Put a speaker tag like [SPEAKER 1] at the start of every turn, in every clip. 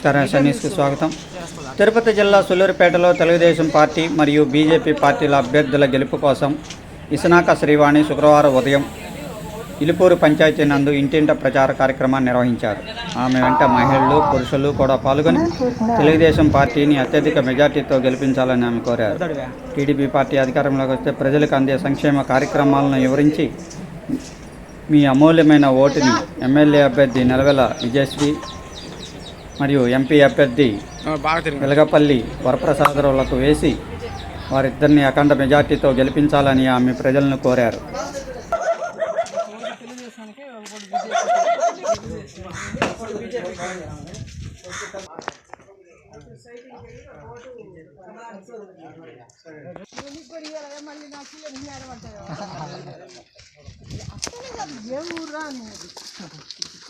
[SPEAKER 1] నమస్కారం ఎస్ఎన్ఎస్కి స్వాగతం. తిరుపతి జిల్లా సుల్లూరుపేటలో తెలుగుదేశం పార్టీ మరియు బీజేపీ పార్టీల అభ్యర్థుల గెలుపు కోసం ఇసనాక శ్రీవాణి శుక్రవారం ఉదయం ఇలుపూరు పంచాయతీ నందు ఇంటింట ప్రచార కార్యక్రమాన్ని నిర్వహించారు. ఆమె వెంట మహిళలు పురుషులు కూడా పాల్గొని తెలుగుదేశం పార్టీని అత్యధిక మెజార్టీతో గెలిపించాలని ఆమె కోరారు. టీడీపీ పార్టీ అధికారంలోకి వస్తే ప్రజలకు అందే సంక్షేమ కార్యక్రమాలను వివరించి మీ అమూల్యమైన ఓటుని ఎమ్మెల్యే అభ్యర్థి నెలవెల విజయశ్రీ మరియు ఎంపీ అభ్యర్థి
[SPEAKER 2] బాగా తిరిగి
[SPEAKER 1] వెలగపల్లి వరప్రసాదరావులకు వేసి వారిద్దరిని అఖండ మెజార్టీతో గెలిపించాలని ఆమె ప్రజలను కోరారు.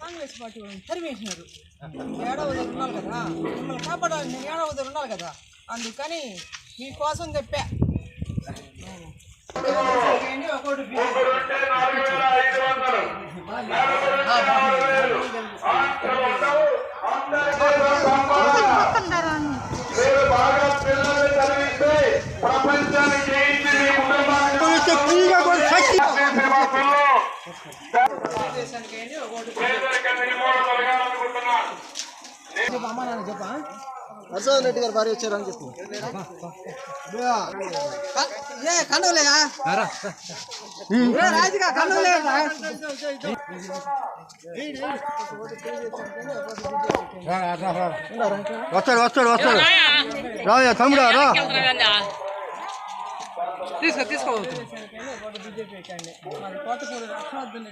[SPEAKER 3] కాంగ్రెస్ పార్టీ వాళ్ళని తరిమేసినారు. ఏడవది ఉండాలి కదా? మిమ్మల్ని కాపాడాలని ఏడవది ఉండాలి కదా? అందుకని మీకోసం చెప్పా. ప్రపంచ చెప్పు, అమ్మా నాన్న చెప్పా
[SPEAKER 4] హర్షవర్ధన్ రెడ్డి గారు భార్య వచ్చారని చెప్పు.
[SPEAKER 3] ఏ కండవలేగా రాజుగా కండవలేగా
[SPEAKER 4] వస్తాడు వస్తాడు వస్తాడు. రావయ్యా తమ్ముడా రా.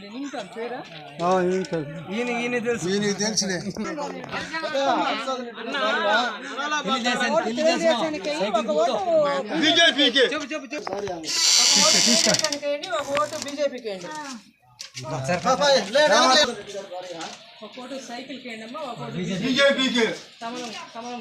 [SPEAKER 3] నింటారు పేరా ఈయన ఈయన తెలుసు.
[SPEAKER 4] బీజేపీకి.
[SPEAKER 3] చెప్పు చెప్పు చెప్పు. ఒక ఓటు బీజేపీకి ఓటు సైకిల్ వేయండి అమ్మా ఒక ఓటు
[SPEAKER 4] బీజేపీకి.
[SPEAKER 3] కమలం కమలం